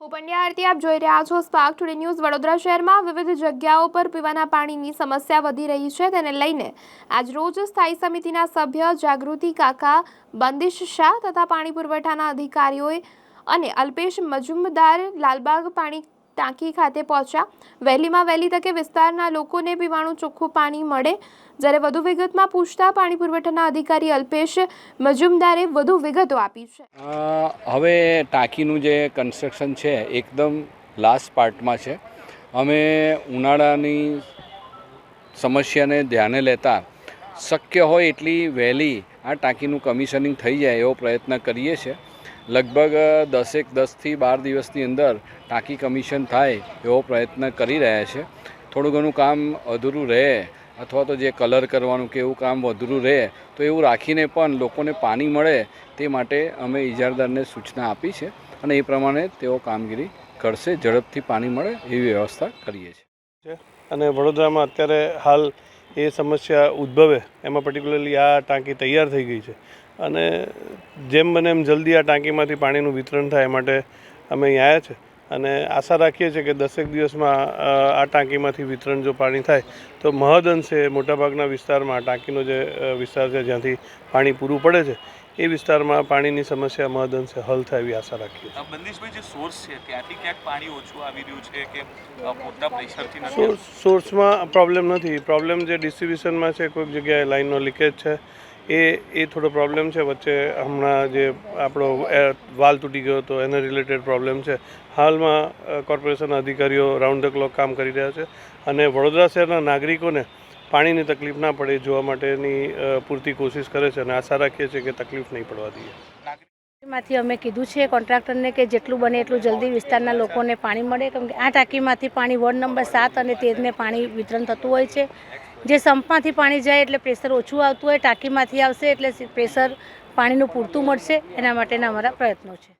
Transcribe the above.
હું પંડ્યા આપ જોઈ રહ્યા છો સ્પાર્ક ટુડે ન્યૂઝ વડોદરા શહેરમાં વિવિધ જગ્યાઓ પર પીવાના પાણીની સમસ્યા વધી રહી છે. તેને લઈને આજરોજ સ્થાયી સમિતિના સભ્ય જાગૃતિ કાકા બંદિશ શાહ તથા પાણી પુરવઠાના અધિકારીઓએ અને અલ્પેશ મજુમદાર લાલબાગ પાણી ટાંકી ખાતે પહોંચ્યા. વહેલીમાં વહેલી તકે વિસ્તારના લોકોને પીવાનું ચોખ્ખું પાણી મળે. જ્યારે વધુ વિગતમાં પૂછતા પાણી પુરવઠાના અધિકારી અલ્પેશ મજુમદારે વધુ વિગતો આપી છે. હવે ટાંકીનું જે કન્સ્ટ્રક્શન છે, એકદમ લાસ્ટ પાર્ટમાં છે. અમે ઉનાળાની સમસ્યાને ધ્યાને લેતા શક્ય હોય એટલી વહેલી આ ટાંકીનું કમિશનિંગ થઈ જાય એવો પ્રયત્ન કરીએ છીએ. લગભગ દસેક, દસથી બાર દિવસની અંદર ટાંકી કમિશન થાય એવો પ્રયત્ન કરી રહ્યા છે. થોડું ઘણું કામ અધૂરું રહે અથવા તો જે કલર કરવાનું કે એવું કામ અધૂરું રહે તો એવું રાખીને પણ લોકોને પાણી મળે તે માટે અમે ઇજારદારને સૂચના આપી છે અને એ પ્રમાણે તેઓ કામગીરી કરશે, ઝડપથી પાણી મળે એવી વ્યવસ્થા કરીએ છીએ. અને વડોદરામાં અત્યારે હાલ એ સમસ્યા ઉદ્ભવે એમાં પર્ટિક્યુલરલી આ ટાંકી તૈયાર થઈ ગઈ છે. અને જેમ બને એમ જલ્દી આ ટાંકીમાંથી પાણીનું વિતરણ થાય એ માટે અમે અહીં આવ્યા છે. અને આશા રાખીએ છીએ કે દસેક દિવસમાં આ ટાંકીમાંથી વિતરણ જો પાણી થાય તો મહદઅંશે મોટાભાગના વિસ્તારમાં ટાંકીનો જે વિસ્તાર છે જ્યાંથી પાણી પૂરું પડે છે એ વિસ્તારમાં પાણીની સમસ્યા મહદઅંશે હલ થાય એવી આશા રાખીએ બંદીશભાઈ જે સોર્સ છે ત્યાંથી ક્યાંક પાણી ઓછું આવી રહ્યું છે કે અ, પ્રેશરથી નથી સોર્સમાં પ્રોબ્લેમ નથી. પ્રોબ્લેમ જે ડિસ્ટ્રીબ્યુશનમાં છે કોઈક જગ્યાએ લાઇનનો લીકેજ છે એ એ થોડો પ્રોબ્લેમ છે. વચ્ચે હમણાં જે આપણો વાલ તૂટી ગયો હતો, એને રિલેટેડ પ્રોબ્લેમ છે. હાલમાં કોર્પોરેશનના અધિકારીઓ રાઉન્ડ ધ ક્લોક કામ કરી રહ્યા છે અને વડોદરા શહેરના નાગરિકોને પાણીની તકલીફ ના પડે જોવા માટેની પૂરતી કોશિશ કરે છે અને આશા રાખીએ છીએ કે તકલીફ નહીં પડવા દઈએ. માંથી અમે કીધું છે કોન્ટ્રાક્ટરને કે જેટલું બને એટલું જલ્દી વિસ્તારના લોકોને પાણી મળે. કેમ કે આ ટાંકીમાંથી પાણી વોર્ડ નંબર સાત અને તેરને પાણી વિતરણ થતું હોય છે. જે સંપમાંથી પાણી જાય એટલે પ્રેશર ઓછું આવતું હોય, ટાંકીમાંથી આવશે એટલે પ્રેશર પાણીનું પૂરતું મળશે. એના માટેના અમારા પ્રયત્નો છે.